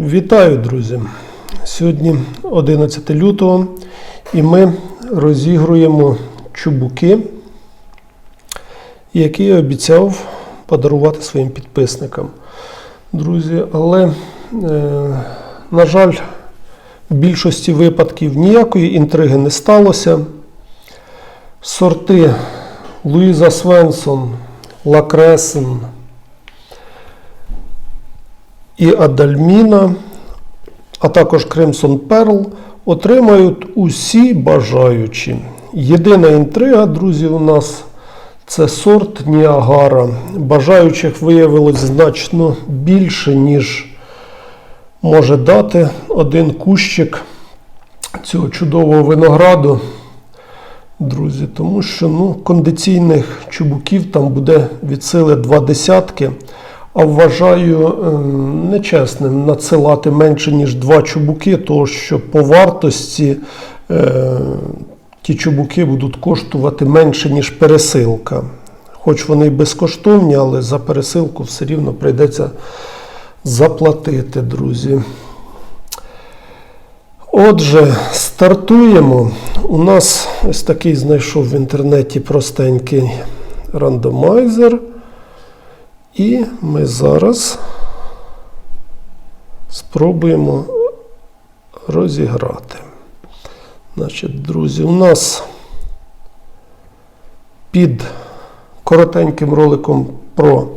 Вітаю, друзі! Сьогодні 11 лютого і ми розігруємо чубуки, які я обіцяв подарувати своїм підписникам. Друзі, але, е, на жаль, в більшості випадків ніякої інтриги не сталося. Сорти Луїза Свенсон, Лакресен і Адальміна, а також Crimson Pearl отримають усі бажаючі. Єдина інтрига, друзі, у нас це сорт Ніагара. Бажаючих виявилось значно більше, ніж може дати один кущик цього чудового винограду. Друзі, тому що ну, кондиційних чубуків там буде від сили два десятки. А вважаю е, нечесним надсилати менше, ніж два чубуки, тому що по вартості е, ті чубуки будуть коштувати менше, ніж пересилка. Хоч вони й безкоштовні, але за пересилку все рівно прийдеться заплатити, друзі. Отже, стартуємо. У нас ось такий знайшов в інтернеті простенький рандомайзер. І ми зараз спробуємо розіграти. Значить, друзі, у нас під коротеньким роликом про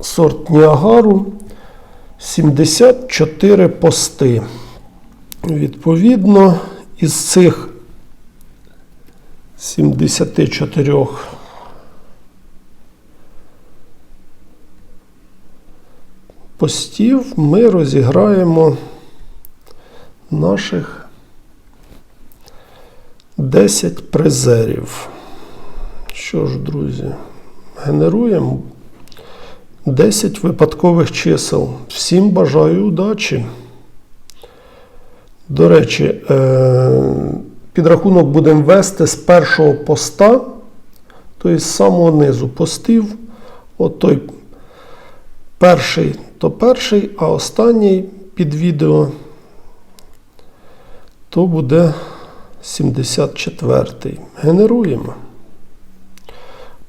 сорт Ніагару 74 пости. Відповідно, із цих 74 постів ми розіграємо наших 10 призерів. Що ж, друзі, генеруємо 10 випадкових чисел. Всім бажаю удачі. До речі, е, підрахунок будемо вести з першого поста, тобто з самого низу постів. От той перший то перший, а останній під відео то буде 74-й. Генеруємо.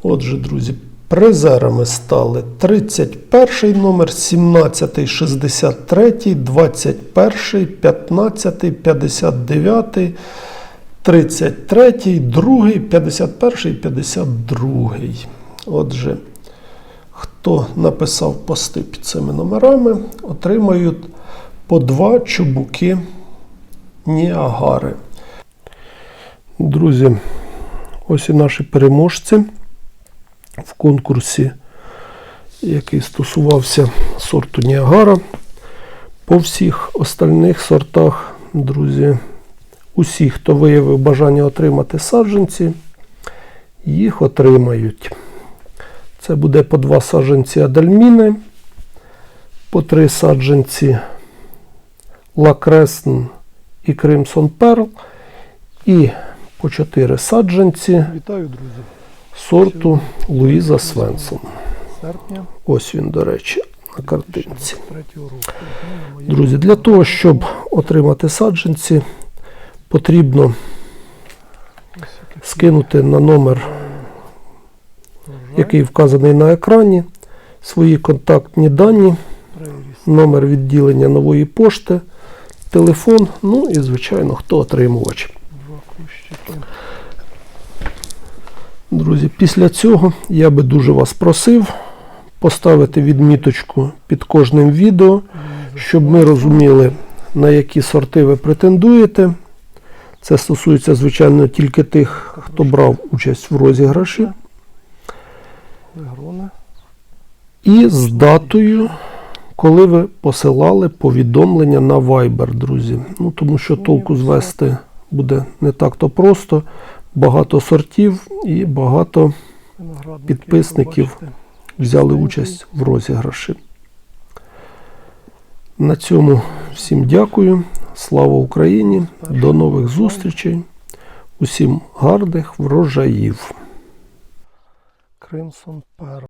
Отже, друзі, призерами стали 31 номер, 17, 63, 21, 15, 59, 33, 2, 51, 52. Отже, хто написав пости під цими номерами, отримають по два чубуки Ніагари. Друзі, ось і наші переможці в конкурсі, який стосувався сорту Ніагара. По всіх остальних сортах, друзі, усі, хто виявив бажання отримати саджанці, їх отримають. Це буде по два саджанці Адальміни, по три саджанці Лакресн і Crimson Pearl, і по чотири саджанці Вітаю, друзі. сорту Луїза Свенсон. Ось він, до речі, на картинці. 2023 року. На моїй Друзі, для того, щоб отримати саджанці, потрібно скинути на номер, який вказаний на екрані, свої контактні дані, номер відділення нової пошти, телефон, ну і, звичайно, хто отримувач. Друзі, після цього я би дуже вас просив поставити відміточку під кожним відео, щоб ми розуміли, на які сорти ви претендуєте. Це стосується, звичайно, тільки тих, хто брав участь в розіграші. І з датою, коли ви посилали повідомлення на Viber, друзі. Ну, тому що толку звести буде не так-то просто. Багато сортів і багато Підписників. взяли участь в розіграші. На цьому всім дякую. Слава Україні! До нових зустрічей. Усім гарних врожаїв. Crimson Pearl.